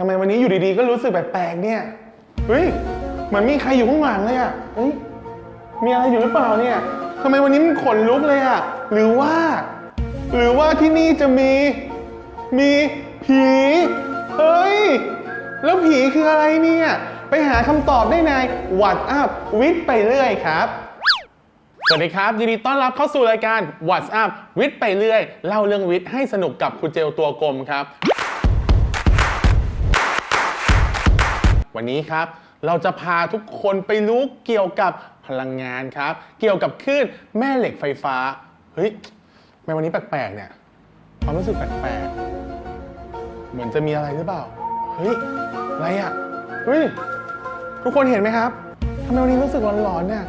ทำไมวันนี้อยู่ดีๆ ก็รู้สึกแปลกๆเนี่ย เฮ้ย เหมือนมีใครอยู่ข้างหลังเลยอะเฮ้ย มีอะไรอยู่หรือเปล่าเนี่ย ทำไมวันนี้มันขนลุกเลยอะหรือว่า หรือว่าที่นี่จะมี มีผี เฮ้ย แล้วผีคืออะไรเนี่ย ไปหาคำตอบได้ใน What Up วิทย์ไปเรื่อยครับสวัสดีครับ ยินดีต้อนรับเข้าสู่รายการ What's Up วิทย์ไปเรื่อย เล่าเรื่องวิทย์ให้สนุกกับครูเจลตัวกลมครับ วันนี้ครับ เราจะพาทุกคนไปรู้เกี่ยวกับพลังงานครับ เกี่ยวกับคลื่นแม่เหล็กไฟฟ้า เฮ้ยทำไมวันนี้แปลกๆเนี่ยความรู้สึกแปลกๆ เหมือนจะมีอะไรหรือเปล่า เฮ้ย อะไรอะเฮ้ย ทุกคนเห็นไหมครับทำไมวันนี้รู้สึกหลอนๆเนี่ย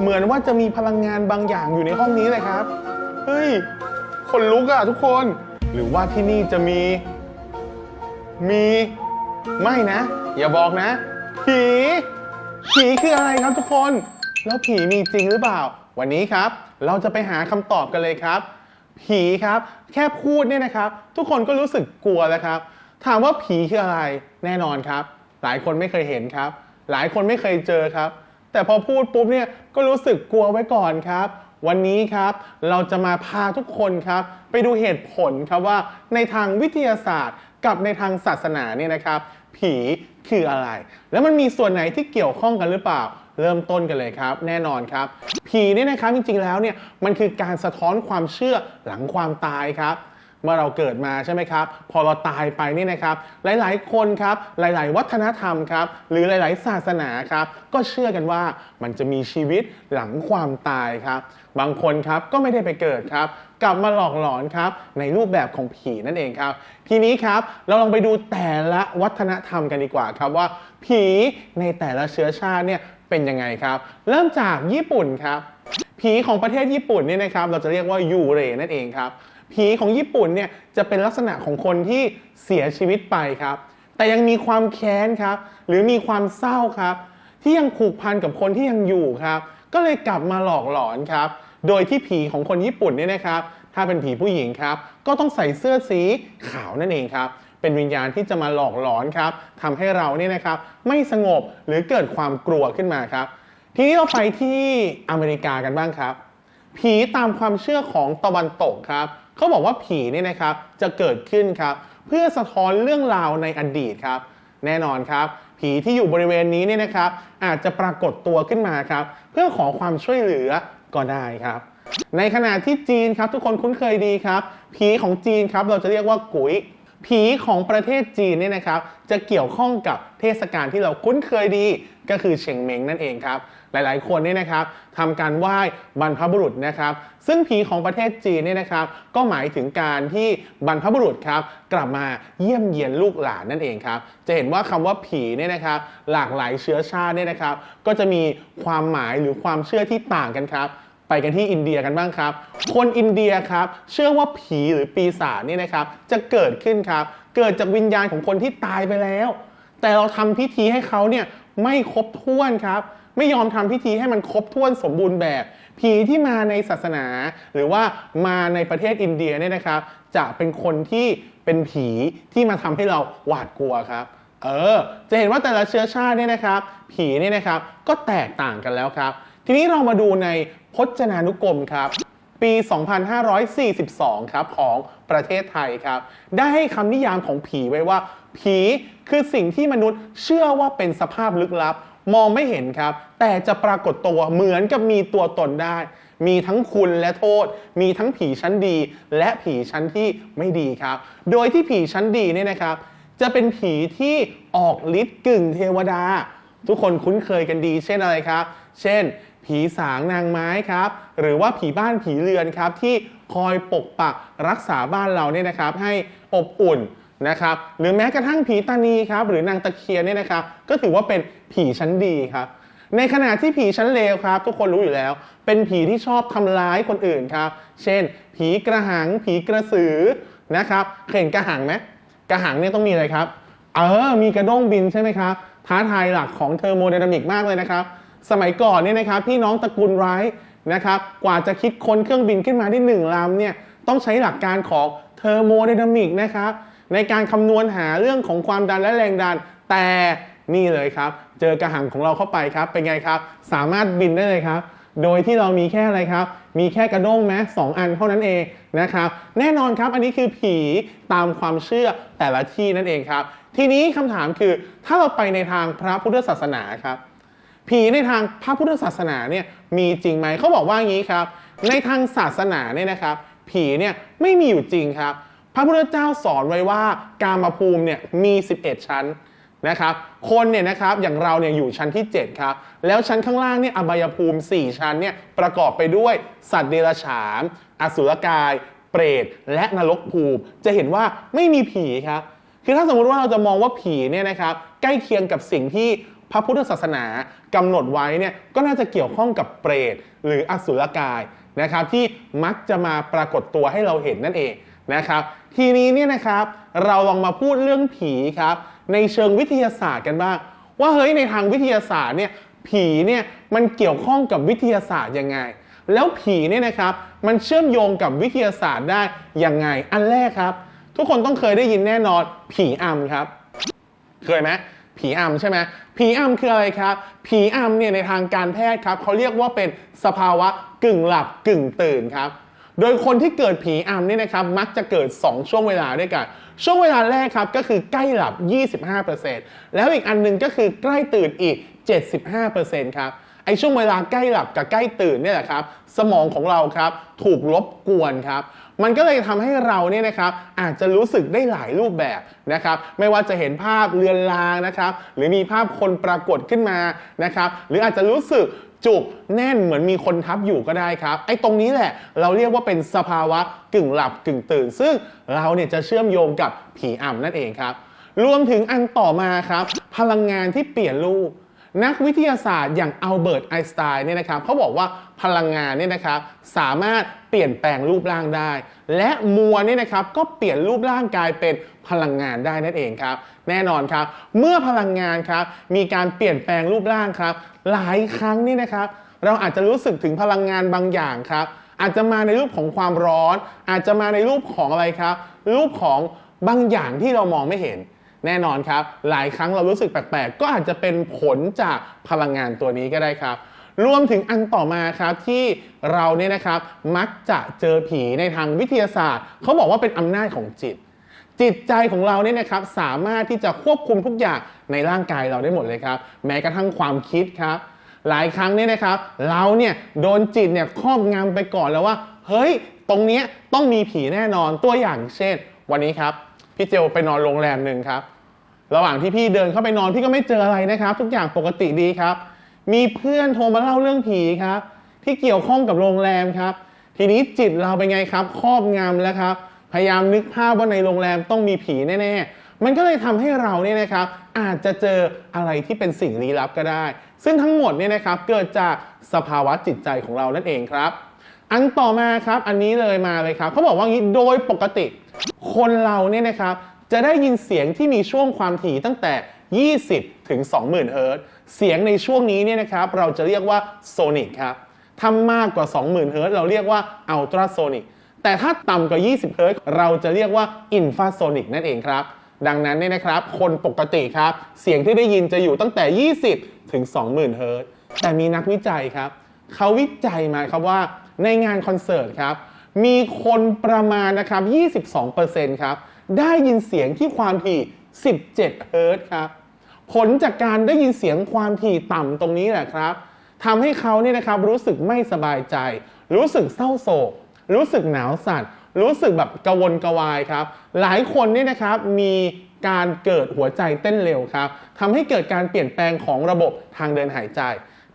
เหมือนว่าจะมีพลังงานบางอย่างอยู่ในห้องนี้เลยครับ เฮ้ย คนลุกอะทุกคน หรือว่าที่นี่จะมี มี ไม่นะ อย่าบอกนะ ผี ผีคืออะไรครับทุกคน แล้วผีมีจริงหรือเปล่า วันนี้ครับ เราจะไปหาคำตอบกันเลยครับ ผีครับ แค่พูดเนี่ยนะครับ ทุกคนก็รู้สึกกลัวแล้วครับ ถามว่าผีคืออะไรแน่นอนครับ หลายคนไม่เคยเห็นครับ หลายคนไม่เคยเจอครับ แต่พอพูดปุ๊บเนี่ยก็รู้สึกกลัวไว้ก่อนครับวันนี้ครับเราจะมาพาทุกคนครับ ไปดูเหตุผลครับว่าในทางวิทยาศาสตร์กับในทางศาสนาเนี่ยนะครับ ผีคืออะไร แล้วมันมีส่วนไหนที่เกี่ยวข้องกันหรือเปล่า เริ่มต้นกันเลยครับ แน่นอนครับ ผีเนี่ยนะครับจริงๆแล้วเนี่ยมันคือการสะท้อนความเชื่อหลังความตายครับเมื่อเราเกิดมาใช่ไหมครับ พอเราตายไปนี่นะครับ หลายๆ คนครับ หลาย ๆ วัฒนธรรมครับ หรือหลาย ๆ ศาสนาครับ ก็เชื่อกันว่ามันจะมีชีวิตหลังความตายครับ บางคนครับก็ไม่ได้ไปเกิดครับ กลับมาหลอกหลอนครับในรูปแบบของผีนั่นเองครับ ทีนี้ครับเราลองไปดูแต่ละวัฒนธรรมกันดีกว่าครับว่า ผีในแต่ละเชื้อชาติเนี่ยเป็นยังไงครับ เริ่มจากญี่ปุ่นครับ ผีของประเทศญี่ปุ่นเนี่ยนะครับเราจะเรียกว่ายูเรนั่นเองครับ ผีของญี่ปุ่นเนี่ยจะเป็นลักษณะของคนที่เสียชีวิตไปครับ แต่ยังมีความแค้นครับ หรือมีความเศร้าครับ ที่ยังผูกพันกับคนที่ยังอยู่ครับ ก็เลยกลับมาหลอกหลอนครับ โดยที่ผีของคนญี่ปุ่นเนี่ยนะครับ ถ้าเป็นผีผู้หญิงครับ ก็ต้องใส่เสื้อสีขาวนั่นเองครับ เป็นวิญญาณที่จะมาหลอกหลอนครับทำให้เราเนี่ยนะครับ ไม่สงบหรือเกิดความกลัวขึ้นมาครับ ทีนี้เราไปที่อเมริกากันบ้างครับ ผีตามความเชื่อของตะวันตกครับเขาบอกว่าผีเนี่ยนะครับจะเกิดขึ้นครับเพื่อสะท้อนเรื่องราวในอดีตครับ แน่นอนครับ ผีที่อยู่บริเวณนี้เนี่ยนะครับ อาจจะปรากฏตัวขึ้นมาครับ เพื่อขอความช่วยเหลือ ก็ได้ครับ ในขณะที่จีนครับทุกคนคุ้นเคยดีครับ ผีของจีนครับเราจะเรียกว่ากุยผีของประเทศจีนเนี่ยนะครับ จะเกี่ยวข้องกับเทศกาลที่เราคุ้นเคยดีก็คือเชงเม้งนั่นเองครับ หลาย ๆ คนเนี่ยนะครับทำการไหว้บรรพบุรุษนะครับ ซึ่งผีของประเทศจีนเนี่ยนะครับ ก็หมายถึงการที่บรรพบุรุษครับกลับมาเยี่ยมเยียนลูกหลานนั่นเองครับ จะเห็นว่าคำว่าผีเนี่ยนะครับ หลากหลายเชื้อชาติเนี่ยนะครับ ก็จะมีความหมายหรือความเชื่อที่ต่างกันครับไปกันที่อินเดียกันบ้างครับ คนอินเดียครับ เชื่อว่าผีหรือปีศาจเนี่ยนะครับ จะเกิดขึ้นครับ เกิดจากวิญญาณของคนที่ตายไปแล้ว แต่เราทำพิธีให้เขาเนี่ยไม่ครบถ้วนครับ ไม่ยอมทำพิธีให้มันครบถ้วนสมบูรณ์แบบ ผีที่มาในศาสนา หรือว่ามาในประเทศอินเดียเนี่ยนะครับ จะเป็นคนที่เป็นผีที่มาทำให้เราหวาดกลัวครับเออ จะเห็นว่าแต่ละเชื้อชาติเนี่ยนะครับ ผีเนี่ยนะครับก็แตกต่างกันแล้วครับ ทีนี้เรามาดูในพจนานุกรมครับ ปี 2542 ครับของประเทศไทยครับ ได้ให้คำนิยามของผีไว้ว่า ผีคือสิ่งที่มนุษย์เชื่อว่าเป็นสภาพลึกลับ มองไม่เห็นครับ แต่จะปรากฏตัวเหมือนกับมีตัวตนได้ มีทั้งคุณและโทษ มีทั้งผีชั้นดี และผีชั้นที่ไม่ดีครับ โดยที่ผีชั้นดีเนี่ยนะครับ จะเป็นผีที่ออกฤทธิ์กึ่งเทวดา ทุกคนคุ้นเคยกันดี เช่นอะไรครับ เช่น ผีสางนางไม้ครับ หรือว่าผีบ้านผีเรือนครับที่คอยปกปักรักษาบ้านเราเนี่ยนะครับ ให้อบอุ่น นะครับหรือแม้กระทั่งผีตานีครับหรือนางตะเคียนเนี่ยนะครับก็ถือว่าเป็นผีชั้นดีครับในขณะที่ผีชั้นเลวครับ ทุกคนรู้อยู่แล้ว เป็นผีที่ชอบทำร้ายคนอื่นครับ เช่น ผีกระหัง ผีกระสือนะครับเห็นกระหังไหมกระหังเนี่ยต้องมีอะไรครับ เออ มีกระด้งบินใช่ไหมครับท้าทายหลักของเทอร์โมไดนามิกมากเลยนะครับ สมัยก่อนเนี่ยนะครับพี่น้องตระกูลไรท์นะครับ กว่าจะคิดค้นเครื่องบินขึ้นมาได้หนึ่งลำเนี่ยต้องใช้หลักการของเทอร์โมไดนามิกนะครับ ในการคำนวณหาเรื่องของความดันและแรงดัน แต่นี่เลยครับ เจอกระหังของเราเข้าไปครับ เป็นไงครับ สามารถบินได้เลยครับ โดยที่เรามีแค่อะไรครับ มีแค่กระด้งแม้สองอันเท่านั้นเองนะครับ แน่นอนครับ อันนี้คือผีตามความเชื่อแต่ละที่นั่นเองครับ ทีนี้คำถามคือถ้าเราไปในทางพระพุทธศาสนาครับ ผีในทางพระพุทธศาสนาเนี่ยมีจริงไหมเขาบอกว่างี้ครับ ในทางศาสนาเนี่ยนะครับ ผีเนี่ยไม่มีอยู่จริงครับ พระพุทธเจ้าสอนไว้ว่ากามภูมิเนี่ยมี 11 ชั้นนะครับ คนเนี่ยนะครับอย่างเราเนี่ยอยู่ชั้นที่ 7 ครับ แล้วชั้นข้างล่างเนี่ยอบายภูมิ 4 ชั้นเนี่ยประกอบไปด้วยสัตว์เดรัจฉาน อสุรกาย เปรต และนรกภูมิ จะเห็นว่าไม่มีผีครับ คือถ้าสมมุติว่าเราจะมองว่าผีเนี่ยนะครับใกล้เคียงกับสิ่งที่พระพุทธศาสนากำหนดไว้เนี่ยก็น่าจะเกี่ยวข้องกับเปรต หรืออสุรกายนะครับที่มักจะมาปรากฏตัวให้เราเห็นนั่นเอง นะครับ ทีนี้เนี่ยนะครับเราลองมาพูดเรื่องผีครับในเชิงวิทยาศาสตร์กันบ้าง ว่าเฮ้ยในทางวิทยาศาสตร์เนี่ยผีเนี่ยมันเกี่ยวข้องกับวิทยาศาสตร์ยังไง แล้วผีเนี่ยนะครับมันเชื่อมโยงกับวิทยาศาสตร์ได้ยังไง อันแรกครับ ทุกคนต้องเคยได้ยินแน่นอนผีอำครับ เคยไหมผีอำใช่ไหมผีอำคืออะไรครับ ผีอำเนี่ยในทางการแพทย์ครับเขาเรียกว่าเป็นสภาวะกึ่งหลับกึ่งตื่นครับ โดยคนที่เกิดผีอำเนี่ยนะครับมักจะเกิด 2 ช่วงเวลาด้วยกัน ช่วงเวลาแรกครับก็คือใกล้หลับ 25%แล้วอีกอันหนึงก็คือใกล้ตื่นอีก 75%ครับไอช่วงเวลาใกล้หลับกับใกล้ตื่นเนี่ยแหละครับ สมองของเราครับ ถูกลบกวนครับ มันก็เลยทำให้เราเนี่ยนะครับอาจจะรู้สึกได้หลายรูปแบบนะครับไม่ว่าจะเห็นภาพเลือนลางนะครับหรือมีภาพคนปรากฏขึ้นมานะครับหรืออาจจะรู้สึกจุกแน่นเหมือนมีคนทับอยู่ก็ได้ครับ ไอ้ตรงนี้แหละ เราเรียกว่าเป็นสภาวะกึ่งหลับกึ่งตื่น ซึ่งเราเนี่ยจะเชื่อมโยงกับผีอ่ำนั่นเองครับ รวมถึงอันต่อมาครับ พลังงานที่เปลี่ยนรูป นักวิทยาศาสตร์อย่างอัลเบิร์ตไอน์สไตน์เนี่ยนะครับเขาบอกว่าพลังงานเนี่ยนะครับสามารถเปลี่ยนแปลงรูปร่างได้ และมัวเนี่ยนะครับก็เปลี่ยนรูปร่างกลายเป็นพลังงานได้นั่นเองครับ แน่นอนครับ เมื่อพลังงานครับมีการเปลี่ยนแปลงรูปร่างครับ หลายครั้งนี่นะครับ เราอาจจะรู้สึกถึงพลังงานบางอย่างครับ อาจจะมาในรูปของความร้อน อาจจะมาในรูปของอะไรครับ รูปของบางอย่างที่เรามองไม่เห็น แน่นอนครับ หลายครั้งเรารู้สึกแปลกๆ ก็อาจจะเป็นผลจากพลังงานตัวนี้ก็ได้ครับ รวมถึงอันต่อมาครับที่เราเนี่ยนะครับมักจะเจอผีในทางวิทยาศาสตร์ เขาบอกว่าเป็นอำนาจของจิต จิตใจของเราเนี่ยนะครับสามารถที่จะควบคุมทุกอย่างในร่างกายเราได้หมดเลยครับ แม้กระทั่งความคิดครับ หลายครั้งเนี่ยนะครับ เราเนี่ยโดนจิตเนี่ยครอบงำไปก่อนแล้วว่า เฮ้ย ตรงเนี้ยต้องมีผีแน่นอนตัวอย่างเช่น วันนี้ครับพี่เจลไปนอนโรงแรมหนึ่งครับ ระหว่างที่พี่เดินเข้าไปนอนพี่ก็ไม่เจออะไรนะครับ ทุกอย่างปกติดีครับ มีเพื่อนโทรมาเล่าเรื่องผีครับ ที่เกี่ยวข้องกับโรงแรมครับ ทีนี้จิตเราเป็นไงครับ ครอบงำแล้วครับ พยายามนึกภาพว่าในโรงแรมต้องมีผีแน่ๆ มันก็เลยทำให้เราเนี่ยนะครับ อาจจะเจออะไรที่เป็นสิ่งลี้ลับก็ได้ ซึ่งทั้งหมดเนี่ยนะครับเกิดจากสภาวะจิตใจของเรานั่นเองครับ อันต่อมาครับ อันนี้เลยมาเลยครับเขาบอกว่างี้โดยปกติ คนเราเนี่ยนะครับ จะได้ยินเสียงที่มีช่วงความถี่ตั้งแต่ 20 ถึง 20,000 เฮิรตซ์เสียงในช่วงนี้เนี่ยนะครับเราจะเรียกว่าโซนิกครับถ้ามากกว่า 20,000 เฮิรตซ์เราเรียกว่าอัลตราโซนิกแต่ถ้าต่ำกว่า 20 เฮิรตซ์เราจะเรียกว่าอินฟราโซนิกนั่นเองครับ ดังนั้นเนี่ยนะครับ คนปกติครับ เสียงที่ได้ยินจะอยู่ตั้งแต่ 20 ถึง 20,000 เฮิรตซ์แต่มีนักวิจัยครับ เขาวิจัยมาครับว่าในงานคอนเสิร์ตครับ มีคนประมาณนะครับ 22%ครับ ได้ยินเสียงที่ความถี่ 17 เฮิรตซ์ครับ ผลจากการได้ยินเสียงความถี่ต่ำตรงนี้แหละครับทำให้เขาเนี่ยนะครับรู้สึกไม่สบายใจ รู้สึกเศร้าโศก รู้สึกหนาวสั่นรู้สึกแบบกระวนกระวายครับ หลายคนเนี่ยนะครับมีการเกิดหัวใจเต้นเร็วครับทำให้เกิดการเปลี่ยนแปลงของระบบทางเดินหายใจ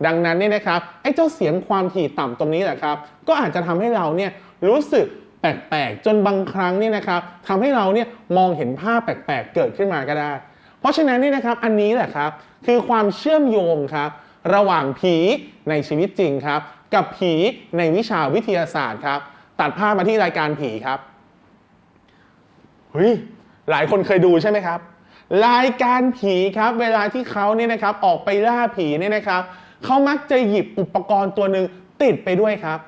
ดังนั้นเนี่ยนะครับไอ้เจ้าเสียงความถี่ต่ำตรงนี้แหละครับ ก็อาจจะทำให้เราเนี่ยรู้สึก แปลกๆ จนบางครั้งเนี่ยนะครับทำให้เราเนี่ยมองเห็นภาพแปลกๆ เกิดขึ้นมาก็ได้ เพราะฉะนั้นเนี่ยนะครับอันนี้แหละครับคือความเชื่อมโยงครับระหว่างผีในชีวิตจริงครับ กับผีในวิชาวิทยาศาสตร์ครับ ตัดภาพมาที่รายการผีครับเฮ้ยหลายคนเคยดูใช่ไหมครับรายการผีครับ เวลาที่เขาเนี่ยนะครับออกไปล่าผีเนี่ยนะครับเขามักจะหยิบอุปกรณ์ตัวหนึ่งติดไปด้วยครับ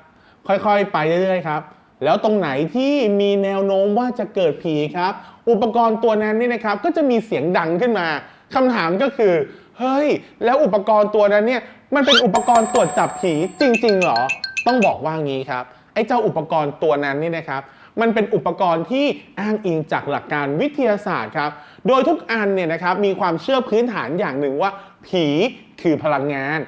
ค่อยๆ ไปเรื่อยๆครับ แล้วตรงไหนที่มีแนวโน้มว่าจะเกิดผีครับ อุปกรณ์ตัวนั้นนี่นะครับก็จะมีเสียงดังขึ้นมาคำถามก็คือ เฮ้ย แล้วอุปกรณ์ตัวนั้นเนี่ยมันเป็นอุปกรณ์ตรวจจับผีจริงๆเหรอ ต้องบอกว่างี้ครับไอ้เจ้าอุปกรณ์ตัวนั้นนี่นะครับมันเป็นอุปกรณ์ที่อ้างอิงจากหลักการวิทยาศาสตร์ครับ โดยทุกอันเนี่ยนะครับมีความเชื่อพื้นฐานอย่างหนึ่งว่า ผีคือพลังงาน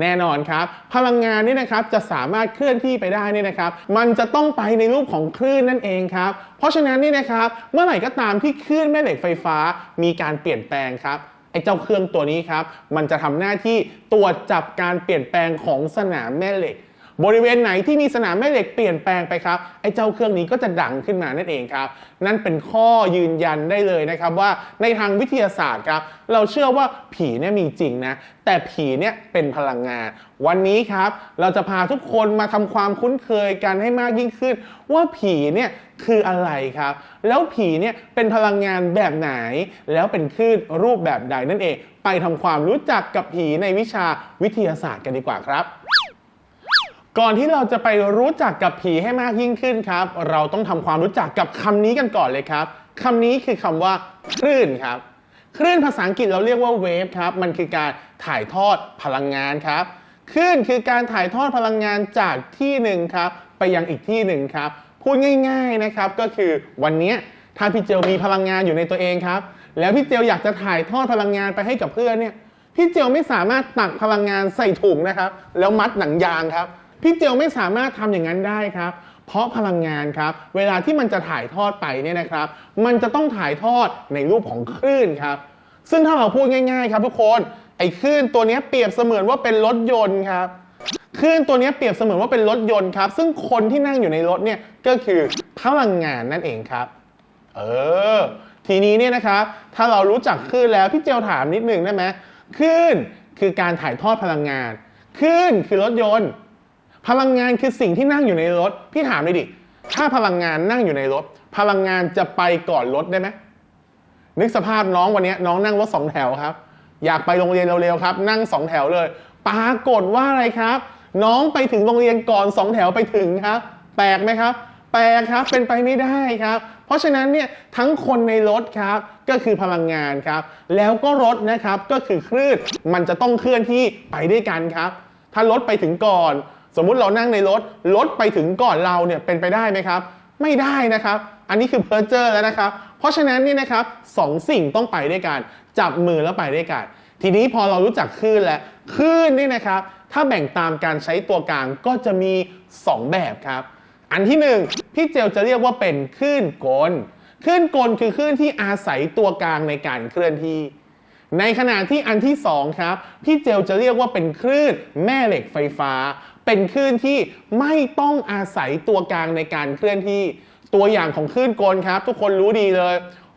แน่นอนครับ พลังงานนี่นะครับจะสามารถเคลื่อนที่ไปได้นี่นะครับ มันจะต้องไปในรูปของคลื่นนั่นเองครับ เพราะฉะนั้นนี่นะครับ เมื่อไหร่ก็ตามที่คลื่นแม่เหล็กไฟฟ้า มีการเปลี่ยนแปลงครับไอ้เจ้าเครื่องตัวนี้ครับ มันจะทำหน้าที่ตรวจจับการเปลี่ยนแปลงของสนามแม่เหล็ก บริเวณไหนที่มีสนามแม่เหล็กเปลี่ยนแปลงไปครับไอ้เจ้าเครื่องนี้ก็จะดังขึ้นมานั่นเองครับ นั่นเป็นข้อยืนยันได้เลยนะครับว่าในทางวิทยาศาสตร์ครับ เราเชื่อว่าผีเนี่ยมีจริงนะแต่ผีเนี่ยเป็นพลังงาน วันนี้ครับ เราจะพาทุกคนมาทำความคุ้นเคยกันให้มากยิ่งขึ้น ว่าผีเนี่ยคืออะไรครับ แล้วผีเนี่ยเป็นพลังงานแบบไหน แล้วเป็นคลื่นรูปแบบใดนั่นเอง ไปทำความรู้จักกับผีในวิชาวิทยาศาสตร์กันดีกว่าครับ ก่อนที่เราจะไปรู้จักกับผีให้มากยิ่งขึ้นครับ เราต้องทำความรู้จักกับคำนี้กันก่อนเลยครับคำนี้คือคำว่าคลื่นครับ คลื่นภาษาอังกฤษเราเรียกว่าเวฟครับ มันคือการถ่ายทอดพลังงานครับ คลื่นคือการถ่ายทอดพลังงานจากที่หนึ่งครับ ไปยังอีกที่หนึ่งครับ พูดง่าย ๆนะครับ ก็คือวันนี้ถ้าพี่เจลมีพลังงานอยู่ในตัวเองครับ แล้วพี่เจลอยากจะถ่ายทอดพลังงานไปให้กับเพื่อนเนี่ย พี่เจลไม่สามารถตักพลังงานใส่ถุงนะครับ แล้วมัดหนังยางครับ พี่เจลไม่สามารถทำอย่างนั้นได้ครับ เพราะพลังงานครับ เวลาที่มันจะถ่ายทอดไปเนี่ยนะครับ มันจะต้องถ่ายทอดในรูปของคลื่นครับ ซึ่งถ้าเราพูดง่ายๆ ครับทุกคนไอ้คลื่นตัวนี้เปรียบเสมือนว่าเป็นรถยนต์ครับคลื่นตัวนี้เปรียบเสมือนว่าเป็นรถยนต์ครับ ซึ่งคนที่นั่งอยู่ในรถเนี่ยก็คือพลังงานนั่นเองครับ เออ ทีนี้เนี่ยนะครับถ้าเรารู้จักคลื่นแล้วพี่เจลถามนิดหนึ่งได้ไหมคลื่นคือการถ่ายทอดพลังงานคลื่นคือรถยนต์ พลังงานคือสิ่งที่นั่งอยู่ในรถ พี่ถามเลยดิ ถ้าพลังงานนั่งอยู่ในรถ พลังงานจะไปก่อนรถได้ไหมนึกสภาพน้องวันนี้น้องนั่งรถสองแถวครับ อยากไปโรงเรียนเร็วๆครับ นั่งสองแถวเลย ปรากฏว่าอะไรครับ น้องไปถึงโรงเรียนก่อนสองแถวไปถึงครับ แปลกไหมครับ แปลกครับ เป็นไปไม่ได้ครับ เพราะฉะนั้นเนี่ยทั้งคนในรถครับก็คือพลังงานครับ แล้วก็รถนะครับก็คือคลื่น มันจะต้องเคลื่อนที่ไปด้วยกันครับ ถ้ารถไปถึงก่อน สมมุติเรานั่งในรถรถไปถึงก่อนเราเนี่ยเป็นไปได้ไหมครับ ไม่ได้นะครับ อันนี้คือเพอร์เจอร์แล้วนะครับ เพราะฉะนั้นนี่นะครับสองสิ่งต้องไปด้วยกัน จับมือแล้วไปด้วยกัน ทีนี้พอเรารู้จักคลื่นแล้วคลื่นนี่นะครับ ถ้าแบ่งตามการใช้ตัวกลางก็จะมี 2 แบบครับ อันที่หนึ่งพี่เจลจะเรียกว่าเป็นคลื่นกลคลื่นกลคือคลื่นที่อาศัยตัวกลางในการเคลื่อนที่ ในขณะที่อันที่สองครับ พี่เจลจะเรียกว่าเป็นคลื่นแม่เหล็กไฟฟ้า เป็นคลื่นที่ไม่ต้องอาศัยตัวกลางในการเคลื่อนที่ตัวอย่างของคลื่นกลครับ ทุกคนรู้ดีเลย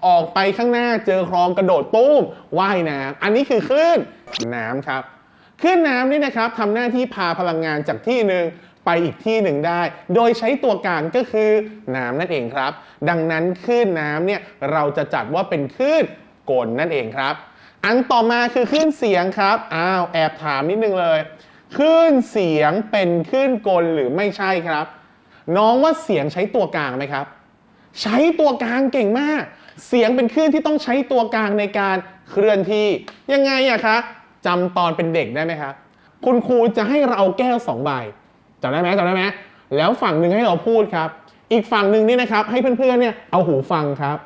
ออกไปข้างหน้าเจอคลองกระโดดตุ้มว่ายน้ำอันนี้คือคลื่นน้ำครับคลื่นน้ำนี่นะครับทำหน้าที่พาพลังงานจากที่หนึ่งไปอีกที่หนึ่งได้ โดยใช้ตัวกลางก็คือน้ำนั่นเองครับ ดังนั้นคลื่นน้ำเนี่ยเราจะจัดว่าเป็นคลื่นกลนั่นเองครับ อันต่อมาคือคลื่นเสียงครับอ้าวแอบถามนิดนึงเลย คลื่นเสียงเป็นคลื่นกลหรือไม่ใช่ครับ น้องว่าเสียงใช้ตัวกลางไหมครับ ใช้ตัวกลางเก่งมาก เสียงเป็นคลื่นที่ต้องใช้ตัวกลางในการเคลื่อนที่ยังไงอะคะจำตอนเป็นเด็กได้ไหมครับคุณครูจะให้เราแก้วสองใบจำได้ไหมจำได้ไหมแล้วฝั่งหนึ่งให้เราพูดครับ อีกฝั่งหนึ่งนี่นะครับ ให้เพื่อนๆเนี่ยเอาหูฟังครับ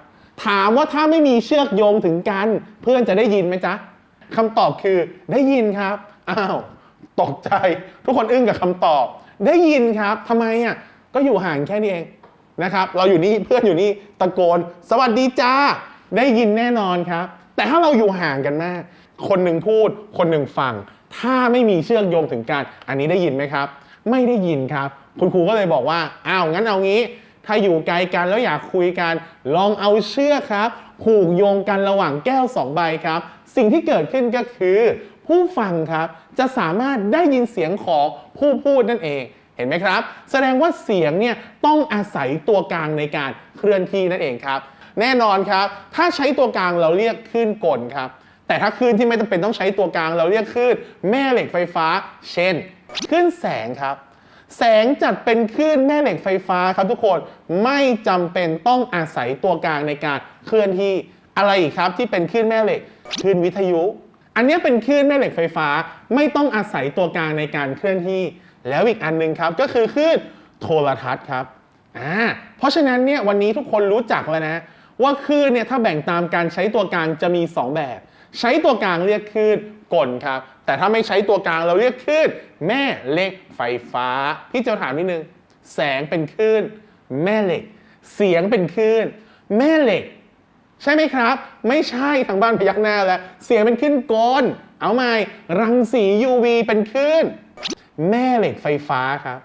ถามว่าถ้าไม่มีเชือกโยงถึงกัน เพื่อนจะได้ยินไหมจ๊ะคำตอบคือได้ยินครับอ้าว ตกใจทุกคนอึ้งกับคำตอบ ได้ยินครับทำไมอะก็อยู่ห่างแค่นี้เองนะครับ เราอยู่นี่เพื่อนอยู่นี่ตะโกน สวัสดีจ้า ได้ยินแน่นอนครับ แต่ถ้าเราอยู่ห่างกันมาก คนหนึ่งพูด คนหนึ่งฟัง ถ้าไม่มีเชือกโยงถึงกัน อันนี้ได้ยินไหมครับ ไม่ได้ยินครับ คุณครูก็เลยบอกว่าอ้าวงั้นเอางี้ ถ้าอยู่ไกลกันแล้วอยากคุยกัน ลองเอาเชือกครับผูกโยงกันระหว่างแก้วสองใบครับ สิ่งที่เกิดขึ้นก็คือ ผู้ฟังครับ จะสามารถได้ยินเสียงของผู้พูดนั่นเองเห็นไหมครับ แสดงว่าเสียงเนี่ยต้องอาศัยตัวกลางในการเคลื่อนที่นั่นเองครับ แน่นอนครับ ถ้าใช้ตัวกลางเราเรียกคลื่นกลครับ แต่ถ้าคลื่นที่ไม่จำเป็นต้องใช้ตัวกลางเราเรียกคลื่นแม่เหล็กไฟฟ้า เช่นคลื่นแสงครับ แสงจัดเป็นคลื่นแม่เหล็กไฟฟ้าครับทุกคนไม่จำเป็นต้องอาศัยตัวกลางในการเคลื่อนที่อะไรอีกครับ ที่เป็นคลื่นแม่เหล็กคลื่นวิทยุ อันนี้เป็นคลื่นแม่เหล็กไฟฟ้าไม่ต้องอาศัยตัวกลางในการเคลื่อนที่ แล้วอีกอันหนึงครับก็คือคลื่นโทรทัศน์ครับอ่าเพราะฉะนั้นเนี่ยวันนี้ทุกคนรู้จักแล้วนะ ว่าคลื่นเนี่ยถ้าแบ่งตามการใช้ตัวกลางจะมี 2 แบบ ใช้ตัวกลางเรียกคลื่นกลครับ แต่ถ้าไม่ใช้ตัวกลางเราเรียกคลื่นแม่เหล็กไฟฟ้าพี่จะถามนิดนึงแสงเป็นคลื่นแม่เหล็ก เสียงเป็นคลื่นแม่เหล็ก ใช่ไหมครับ ไม่ใช่ทางบ้านพยักหน้าแล้วเสียงเป็นคลื่นกลเอาใหม่รังสี UV เป็นคลื่นแม่เหล็กไฟฟ้าครับ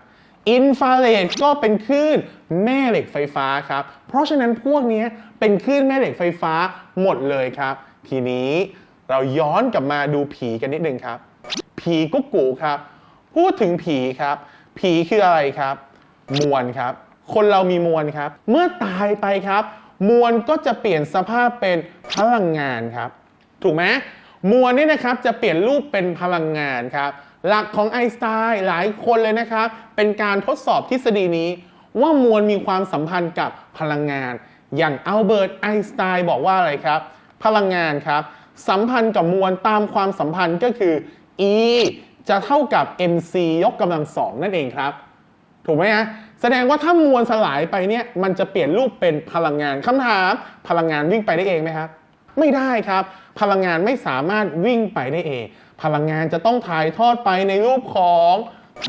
อินฟราเรดก็เป็นคลื่นแม่เหล็กไฟฟ้าครับ เพราะฉะนั้นพวกนี้เป็นคลื่นแม่เหล็กไฟฟ้าหมดเลยครับ ทีนี้เราย้อนกลับมาดูผีกันนิดนึงครับ ผีกุ๊กกูครับ พูดถึงผีครับ ผีคืออะไรครับ มวลครับ คนเรามีมวลครับ เมื่อตายไปครับ มวลก็จะเปลี่ยนสภาพเป็นพลังงานครับ ถูกไหมมวลนี่นะครับจะเปลี่ยนรูปเป็นพลังงานครับ หลักของไอน์สไตน์หลายคนเลยนะครับ เป็นการทดสอบทฤษฎีนี้ ว่ามวลมีความสัมพันธ์กับพลังงาน อย่างอัลเบิร์ตไอน์สไตน์บอกว่าอะไรครับ พลังงานครับ สัมพันธ์กับมวลตามความสัมพันธ์ก็คือ E จะเท่ากับ mc ยกกำลังสองนั่นเองครับ ถูกไหมฮะแสดงว่าถ้ามวลสลายไปเนี่ยมันจะเปลี่ยนรูปเป็นพลังงานคำถาม พลังงานวิ่งไปได้เองไหมครับ ไม่ได้ครับ พลังงานไม่สามารถวิ่งไปได้เอง พลังงานจะต้องถ่ายทอดไปในรูปของ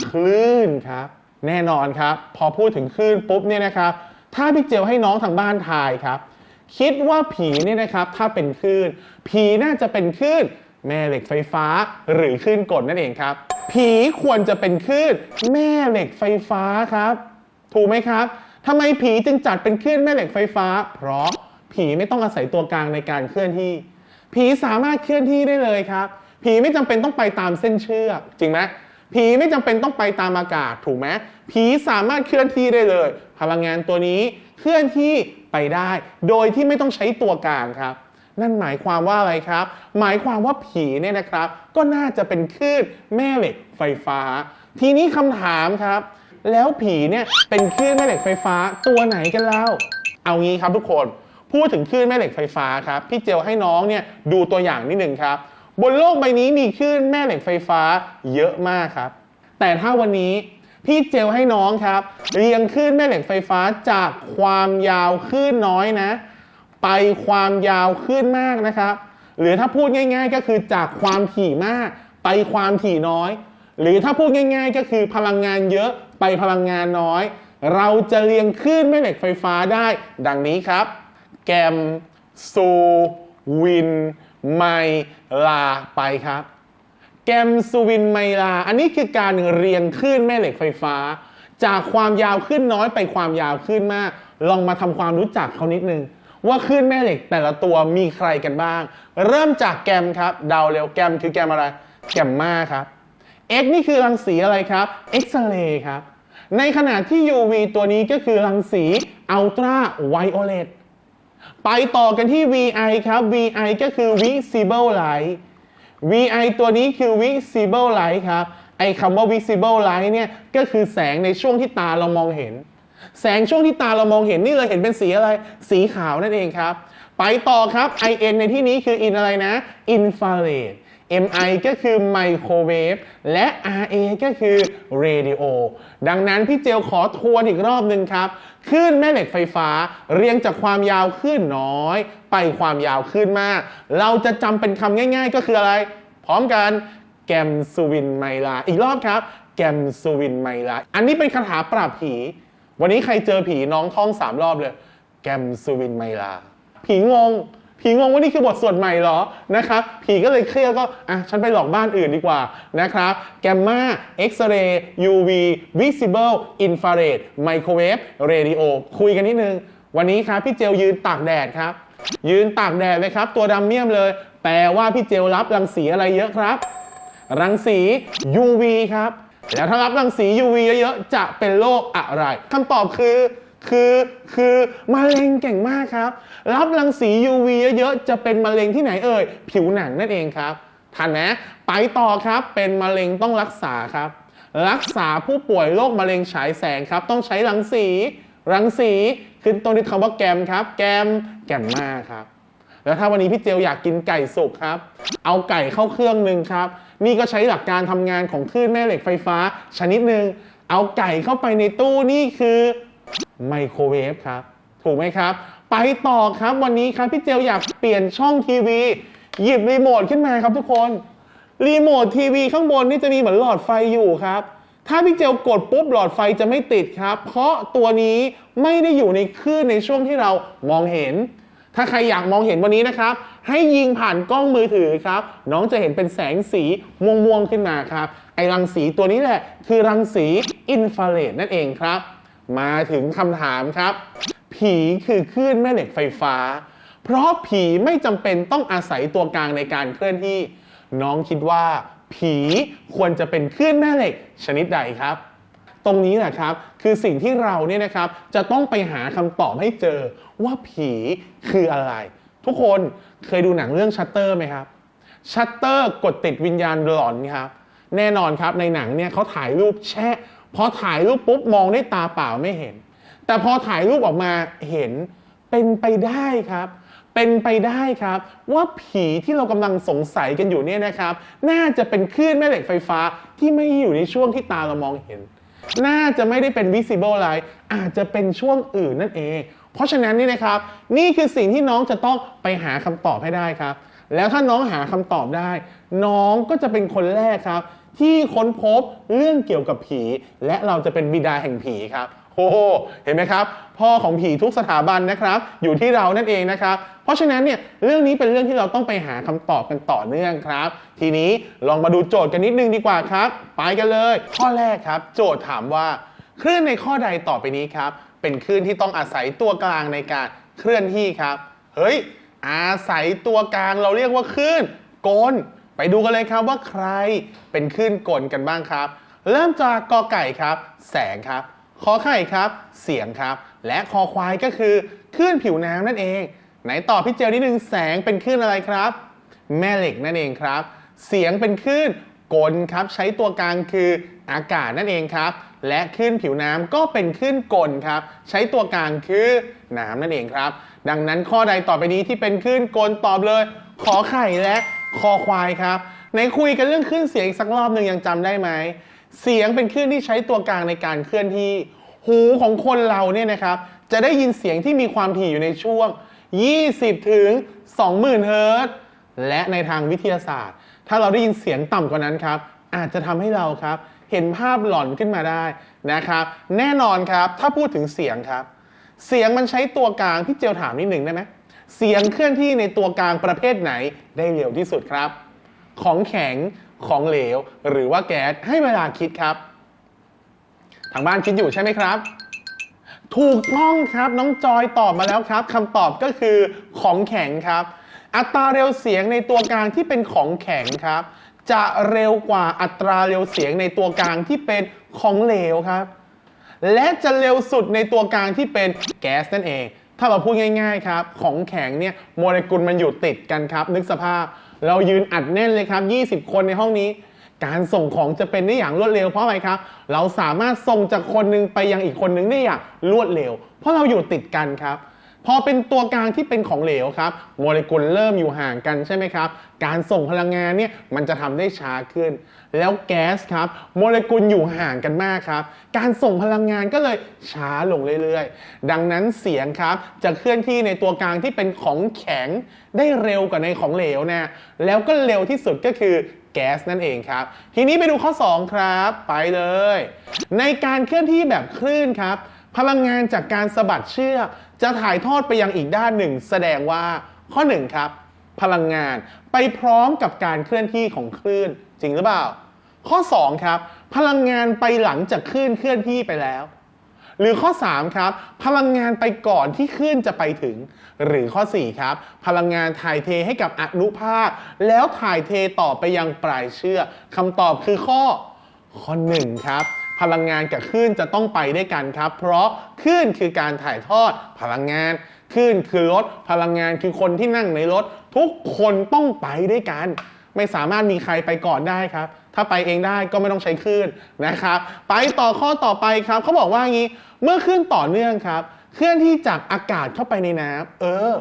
คลื่นครับ แน่นอนครับ พอพูดถึงคลื่นปุ๊บเนี่ยนะครับ ถ้าพี่เจลให้น้องทางบ้านทายครับ คิดว่าผีเนี่ยนะครับถ้าเป็นคลื่น ผีน่าจะเป็นคลื่น แม่เหล็กไฟฟ้า หรือคลื่นกลนั่นเองครับ ผีควรจะเป็นคลื่นแม่เหล็กไฟฟ้าครับ ถูกไหมครับทำไมผีจึงจัดเป็นคลื่นแม่เหล็กไฟฟ้า เพราะผีไม่ต้องอาศัยตัวกลางในการเคลื่อนที่ ผีสามารถเคลื่อนที่ได้เลยครับ ผีไม่จำเป็นต้องไปตามเส้นเชือก จริงไหมผีไม่จำเป็นต้องไปตามอากาศถูกไหมผีสามารถเคลื่อนที่ได้เลย พลังงานตัวนี้เคลื่อนที่ไปได้ โดยที่ไม่ต้องใช้ตัวกลางครับ นั่นหมายความว่าอะไรครับ หมายความว่าผีเนี่ยนะครับ ก็น่าจะเป็นคลื่นแม่เหล็กไฟฟ้า ทีนี้คำถามครับ แล้วผีเนี่ยเป็นคลื่นแม่เหล็กไฟฟ้าตัวไหนกันเล่า เอางี้ครับทุกคนพูดถึงคลื่นแม่เหล็กไฟฟ้าครับพี่เจลให้น้องเนี่ยดูตัวอย่างนิดหนึ่งครับ บนโลกใบนี้มีคลื่นแม่เหล็กไฟฟ้าเยอะมากครับ แต่ถ้าวันนี้พี่เจลให้น้องครับ เรียงคลื่นแม่เหล็กไฟฟ้าจากความยาวคลื่นน้อยนะ ไปความยาวขึ้นมากนะครับ หรือถ้าพูดง่าย ๆ ก็คือจากความถี่มาก ไปความถี่น้อย หรือถ้าพูดง่าย ๆ ก็คือพลังงานเยอะไปพลังงานน้อย เราจะเรียงคลื่นแม่เหล็กไฟฟ้าได้ ดังนี้ครับ แกมซูวิน ไมลาไปครับ แกมซูวินไมลา อันนี้คือการเรียงคลื่นแม่เหล็กไฟฟ้า จากความยาวขึ้นน้อยไปความยาวขึ้นมาก ลองมาทำความรู้จักเขานิดนึง ว่าคลื่นแม่เหล็กแต่ละตัวมีใครกันบ้าง เริ่มจากแกมครับเดาเร็วแกมคือแกมอะไร แกมมาครับ X นี่คือรังสีอะไรครับเอ็กซเรย์ครับ ในขณะที่ UV ตัวนี้ก็คือรังสีอัลตราไวโอเลตไปต่อกันที่ VI ครับ VI ก็คือ visible light VI ตัวนี้คือ visible light ครับ ไอ้คำว่า visible light เนี่ยก็คือแสงในช่วงที่ตาเรามองเห็น แสงช่วงที่ตาเรามองเห็นนี่เราเห็นเป็นสีอะไร สีขาวนั่นเองครับ ไปต่อครับ IN ในที่นี้คือ in อะไรนะ infrared MI ก็คือไมโครเวฟและ RA ก็คือเรดิโอดังนั้นพี่เจลขอทวนอีกรอบหนึ่งครับคลื่นแม่เหล็กไฟฟ้า เรียงจากความยาวขึ้นน้อย ไปความยาวขึ้นมาก เราจะจำเป็นคำง่าย ๆ ก็คืออะไร พร้อมกันแกมสุวินไมลา อีกรอบครับ แกมสุวินไมลา อันนี้เป็นคาถาปราบผี วันนี้ใครเจอผีน้องท่องสามรอบเลย แกมสุวินไมลา ผีงง ผีงงว่านี่คือบทสวดใหม่เหรอนะครับผีก็เลยเครียดก็อะฉันไปหลอกบ้านอื่นดีกว่านะครับแกมมาเอ็กซเรย์ UV visible infrared microwave radio คุยกันนิดนึง วันนี้ครับพี่เจลยืนตากแดดครับ ยืนตากแดดเลยครับ ตัวดำเมี่ยมเลย แปลว่าพี่เจลรับรังสีอะไรเยอะครับ รังสี UV ครับ แล้วถ้ารับรังสี UV เยอะๆ จะเป็นโรคอะไรคำตอบคือคือคือมะเร็งเก่งมากครับ รับรังสี UV เยอะๆ จะเป็นมะเร็งที่ไหนเอ่ย ผิวหนังนั่นเองครับทันไหมไปต่อครับเป็นมะเร็งต้องรักษาครับ รักษาผู้ป่วยโรคมะเร็งฉายแสงครับ ต้องใช้รังสี รังสีขึ้นต้นด้วยคำว่าแกมครับ แกมแกมมาครับ แล้วถ้าวันนี้พี่เจลอยากกินไก่สุกครับ เอาไก่เข้าเครื่องหนึ่งครับ นี่ก็ใช้หลักการทำงานของคลื่นแม่เหล็กไฟฟ้า ชนิดหนึ่งเอาไก่เข้าไปในตู้นี่คือไมโครเวฟครับ ถูกไหมครับ ไปต่อครับวันนี้ครับพี่เจลอยากเปลี่ยนช่องทีวี หยิบรีโมทขึ้นมาครับทุกคนรีโมททีวีข้างบนนี่จะมีเหมือนหลอดไฟอยู่ครับ ถ้าพี่เจลกดปุ๊บหลอดไฟจะไม่ติดครับ เพราะตัวนี้ไม่ได้อยู่ในคลื่นในช่วงที่เรามองเห็น ถ้าใครอยากมองเห็นวันนี้นะครับ ให้ยิงผ่านกล้องมือถือครับ น้องจะเห็นเป็นแสงสีม่วงๆขึ้นมาครับ ไอรังสีตัวนี้แหละ คือรังสีอินฟราเรดนั่นเองครับ มาถึงคำถามครับ ผีคือคลื่นแม่เหล็กไฟฟ้า เพราะผีไม่จำเป็นต้องอาศัยตัวกลางในการเคลื่อนที่ น้องคิดว่า ผีควรจะเป็นคลื่นแม่เหล็กชนิดใดครับตรงนี้แหละครับคือสิ่งที่เราเนี่ยนะครับจะต้องไปหาคำตอบให้เจอ ว่าผีคืออะไร ทุกคนเคยดูหนังเรื่องชัตเตอร์ไหมครับชัตเตอร์กดติดวิญญาณหลอนครับแน่นอนครับในหนังเนี่ยเขาถ่ายรูปแชะพอถ่ายรูปปุ๊บมองด้วยตาเปล่าไม่เห็น แต่พอถ่ายรูปออกมาเห็นเป็นไปได้ครับ เป็นไปได้ครับ ว่าผีที่เรากำลังสงสัยกันอยู่เนี่ยนะครับ น่าจะเป็นคลื่นแม่เหล็กไฟฟ้าที่ไม่อยู่ในช่วงที่ตาเรามองเห็น น่าจะไม่ได้เป็น visible light อาจจะเป็นช่วงอื่นนั่นเอง เพราะฉะนั้นนี่นะครับ นี่คือสิ่งที่น้องจะต้องไปหาคำตอบให้ได้ครับ แล้วถ้าน้องหาคำตอบได้ น้องก็จะเป็นคนแรกครับ ที่ค้นพบเรื่องเกี่ยวกับผี และเราจะเป็นบิดาแห่งผีครับโอ้โหเห็นไหมครับ พ่อของผีทุกสถาบันนะครับ อยู่ที่เรานั่นเองนะครับ เพราะฉะนั้นเนี่ยเรื่องนี้เป็นเรื่องที่เราต้องไปหาคำตอบกันต่อเนื่องครับ ทีนี้ลองมาดูโจทย์กันนิดนึงดีกว่าครับ ไปกันเลย ข้อแรกครับ โจทย์ถามว่า คลื่นในข้อใดต่อไปนี้ครับ เป็นคลื่นที่ต้องอาศัยตัวกลางในการเคลื่อนที่ครับ เฮ้ย อาศัยตัวกลางเราเรียกว่าคลื่นกล ไปดูกันเลยครับว่าใครเป็นคลื่นกลกันบ้างครับ เริ่มจากกอไก่ครับ แสงครับขอไข่ครับ เสียงครับ และคอควายก็คือคลื่นผิวน้ำนั่นเอง ไหนตอบพี่เจลนิดนึงแสงเป็นคลื่นอะไรครับ แม่เหล็กนั่นเองครับ เสียงเป็นคลื่น กลครับใช้ตัวกลางคืออากาศนั่นเองครับ และคลื่นผิวน้ำก็เป็นคลื่นกลครับ ใช้ตัวกลางคือน้ำนั่นเองครับ ดังนั้นข้อใดต่อไปนี้ที่เป็นคลื่นกลตอบเลย ขอไข่และคอควายครับในคุยกันเรื่องคลื่นเสียงอีกสักรอบหนึ่งยังจำได้ไหมเสียงเป็นคลื่นที่ใช้ตัวกลางในการเคลื่อนที่ หูของคนเราเนี่ยนะครับจะได้ยินเสียงที่มีความถี่อยู่ในช่วง 20 ถึง 20,000 เฮิรตซ์และในทางวิทยาศาสตร์ ถ้าเราได้ยินเสียงต่ำกว่านั้นครับ อาจจะทำให้เราครับ เห็นภาพหลอนขึ้นมาได้นะครับ แน่นอนครับถ้าพูดถึงเสียงครับ เสียงมันใช้ตัวกลางพี่เจียวถามนิดหนึ่งได้ไหมเสียงเคลื่อนที่ในตัวกลางประเภทไหนได้เร็วที่สุดครับ ของแข็งของเหลว หรือว่าแก๊สให้เวลาคิดครับ ทางบ้านคิดอยู่ใช่ไหมครับ ถูกต้องครับน้องจอยตอบมาแล้วครับคำตอบก็คือของแข็งครับ อัตราเร็วเสียงในตัวกลางที่เป็นของแข็งครับ จะเร็วกว่าอัตราเร็วเสียงในตัวกลางที่เป็นของเหลวครับ และจะเร็วสุดในตัวกลางที่เป็นแก๊สนั่นเอง ถ้าเราพูดง่าย ๆครับ ของแข็งเนี่ยโมเลกุลมันอยู่ติดกันครับ นึกสภาพ เรายืนอัดแน่นเลยครับ 20 คนในห้องนี้การส่งของจะเป็นได้อย่างรวดเร็วเพราะอะไรครับ เราสามารถส่งจากคนหนึงไปยังอีกคนหนึงได้อย่างรวดเร็ว เพราะเราอยู่ติดกันครับ พอเป็นตัวกลางที่เป็นของเหลวครับ โมเลกุลเริ่มอยู่ห่างกันใช่ไหมครับ การส่งพลังงานเนี่ยมันจะทำได้ช้าขึ้น แล้วแก๊สครับ โมเลกุลอยู่ห่างกันมากครับ การส่งพลังงานก็เลยช้าลงเรื่อยๆ ดังนั้นเสียงครับจะเคลื่อนที่ในตัวกลางที่เป็นของแข็งได้เร็วกว่าในของเหลวนะแล้วก็เร็วที่สุดก็คือแก๊สนั่นเองครับ ทีนี้ไปดูข้อ 2 ครับ ไปเลย ในการเคลื่อนที่แบบคลื่นครับ พลังงานจากการสะบัดเชือก จะถ่ายทอดไปยังอีกด้านหนึ่ง แสดงว่าข้อ1ครับพลังงานไปพร้อมกับการเคลื่อนที่ของคลื่นจริงหรือเปล่า ข้อ 2 ครับ พลังงานไปหลังจากคลื่นเคลื่อนที่ไปแล้ว หรือข้อ 3 ครับ พลังงานไปก่อนที่คลื่นจะไปถึง หรือข้อ 4 ครับ พลังงานถ่ายเทให้กับอนุภาค แล้วถ่ายเทต่อไปยังปลายเชือกคำตอบคือข้อข้อ 1 ครับ พลังงานกับคลื่นจะต้องไปด้วยกันครับ เพราะคลื่นคือการถ่ายทอดพลังงานคลื่นคือรถพลังงานคือคนที่นั่งในรถ ทุกคนต้องไปด้วยกัน ไม่สามารถมีใครไปก่อนได้ครับ ถ้าไปเองได้ก็ไม่ต้องใช้คลื่นนะครับ ไปต่อข้อต่อไปครับเขาบอกว่างี้ เมื่อคลื่นต่อเนื่องครับ เคลื่อนที่จากอากาศเข้าไปในน้ำเออ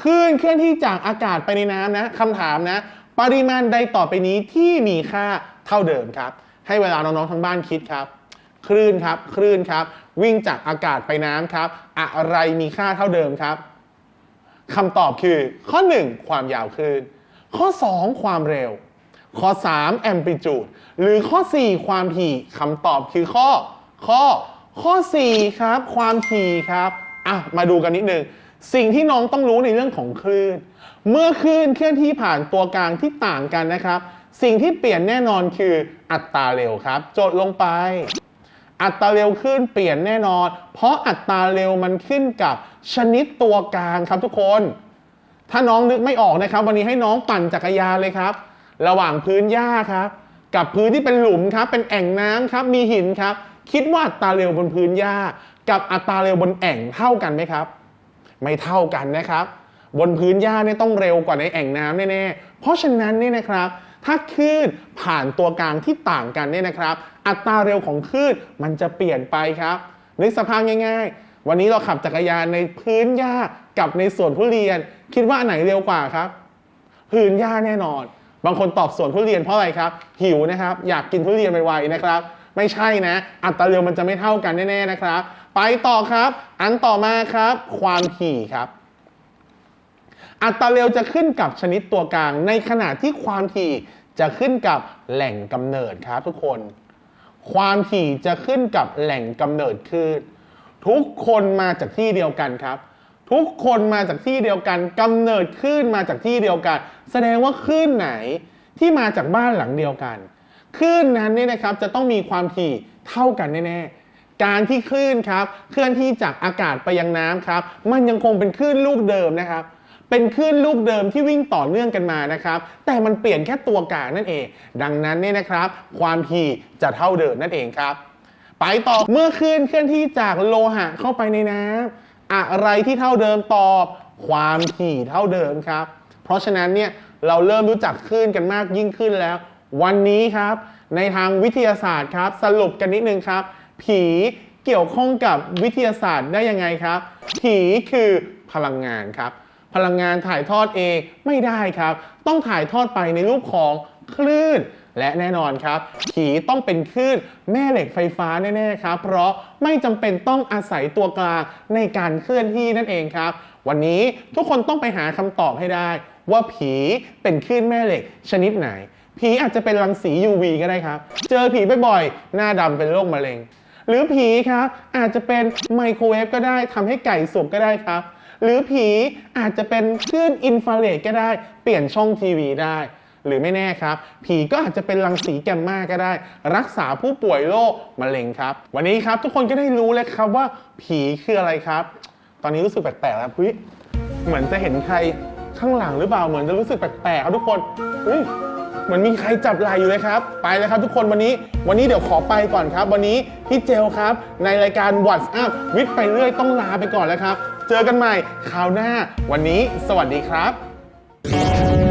คลื่นเคลื่อนที่จากอากาศไปในน้ำนะคำถามนะ ปริมาณใดต่อไปนี้ที่มีค่าเท่าเดิมครับ ให้เวลาน้องๆทั้งบ้านคิดครับ คลื่นครับคลื่นครับ วิ่งจากอากาศไปน้ำครับ อะไรมีค่าเท่าเดิมครับคำตอบคือ ข้อ 1 ความยาวคลื่น ข้อ 2 ความเร็ว ข้อ 3 แอมพลิจูด หรือข้อ 4 ความถี่คำตอบคือข้อ ข้อ ข้อ 4 ครับ ความถี่ครับอะมาดูกันนิดนึงสิ่งที่น้องต้องรู้ในเรื่องของคลื่น เมื่อคลื่นเคลื่อนที่ผ่านตัวกลางที่ต่างกันนะครับ สิ่งที่เปลี่ยนแน่นอนคืออัตราเร็วครับ โจทย์ลงไป อัตราเร็วขึ้นเปลี่ยนแน่นอน เพราะอัตราเร็วมันขึ้นกับชนิดตัวกลางครับทุกคน ถ้าน้องนึกไม่ออกนะครับ วันนี้ให้น้องปั่นจักรยานเลยครับ ระหว่างพื้นหญ้าครับ กับพื้นที่เป็นหลุมครับ เป็นแอ่งน้ำครับ มีหินครับ คิดว่าอัตราเร็วบนพื้นหญ้า กับอัตราเร็วบนแอ่งเท่ากันไหมครับ ไม่เท่ากันนะครับ บนพื้นหญ้าเนี่ยต้องเร็วกว่าในแอ่งน้ำแน่ๆเพราะฉะนั้นเนี่ยนะครับ ถ้าคลื่นผ่านตัวกลางที่ต่างกันเนี่ยนะครับ อัตราเร็วของคลื่นมันจะเปลี่ยนไปครับนึกสภาพง่าย ๆ วันนี้เราขับจักรยานในพื้นหญ้ากับในสวนทุเรียน คิดว่าอันไหนเร็วกว่าครับพื้นหญ้าแน่นอน บางคนตอบสวนทุเรียนเพราะอะไรครับ หิวนะครับ อยากกินทุเรียนไวๆนะครับ ไม่ใช่นะ อัตราเร็วมันจะไม่เท่ากันแน่ๆนะครับ ไปต่อครับ อันต่อมาครับ ความถี่ครับ อัตราเร็วจะขึ้นกับชนิดตัวกลาง ในขณะที่ความถี่จะขึ้นกับแหล่งกำเนิดครับทุกคน ความถี่จะขึ้นกับแหล่งกำเนิดคลื่นทุกคนมาจากที่เดียวกันครับ ทุกคนมาจากที่เดียวกันกำเนิดคลื่นมาจากที่เดียวกัน แสดงว่าคลื่นไหนที่มาจากบ้านหลังเดียวกันคลื่นนั้นเนี่ยนะครับจะต้องมีความถี่เท่ากันแน่ๆ การที่คลื่นครับ เคลื่อนที่จากอากาศไปยังน้ำครับ มันยังคงเป็นคลื่นลูกเดิมนะครับ เป็นคลื่นลูกเดิมที่วิ่งต่อเนื่องกันมานะครับ แต่มันเปลี่ยนแค่ตัวกลางนั่นเอง ดังนั้นเนี่ยนะครับ ความถี่จะเท่าเดิมนั่นเองครับ ไปต่อเมื่อคลื่นเคลื่อนที่จากโลหะเข้าไปในน้ำอะไรที่เท่าเดิมตอบ ความถี่เท่าเดิมครับ เพราะฉะนั้นเนี่ยเราเริ่มรู้จักคลื่นกันมากยิ่งขึ้นแล้ว วันนี้ครับ ในทางวิทยาศาสตร์ครับ สรุปกันนิดนึงครับ ผีเกี่ยวข้องกับวิทยาศาสตร์ได้ยังไงครับ ผีคือพลังงานครับ พลังงานถ่ายทอดเองไม่ได้ครับ ต้องถ่ายทอดไปในรูปของคลื่น และแน่นอนครับผีต้องเป็นคลื่นแม่เหล็กไฟฟ้าแน่ๆครับ เพราะไม่จำเป็นต้องอาศัยตัวกลางในการเคลื่อนที่นั่นเองครับ วันนี้ทุกคนต้องไปหาคำตอบให้ได้ ว่าผีเป็นคลื่นแม่เหล็กชนิดไหน ผีอาจจะเป็นรังสี UV ก็ได้ครับ เจอผีบ่อยๆหน้าดำเป็นโรคมะเร็ง หรือผีครับอาจจะเป็นไมโครเวฟก็ได้ทำให้ไก่สุกก็ได้ครับ หรือผีอาจจะเป็นคลื่นอินฟราเรดก็ได้ เปลี่ยนช่องทีวีได้ หรือไม่แน่ครับ ผีก็อาจจะเป็นรังสีแกมมาก็ได้ รักษาผู้ป่วยโรคมะเร็งครับ วันนี้ครับทุกคนก็ได้รู้แล้วครับว่า ผีคืออะไรครับ ตอนนี้รู้สึกแปลกๆแล้วเฮ้ยเหมือนจะเห็นใครข้างหลังหรือเปล่าเหมือนจะรู้สึกแปลกๆครับทุกคนเฮ้ย เหมือนมีใครจับไหลอยู่เลยครับ ไปแล้วครับทุกคนวันนี้ วันนี้เดี๋ยวขอไปก่อนครับ วันนี้พี่เจลครับ ในรายการ What's Up วิทย์ไปเรื่อยต้องลาไปก่อนแล้วครับ เจอกันใหม่คราวหน้า วันนี้ สวัสดีครับ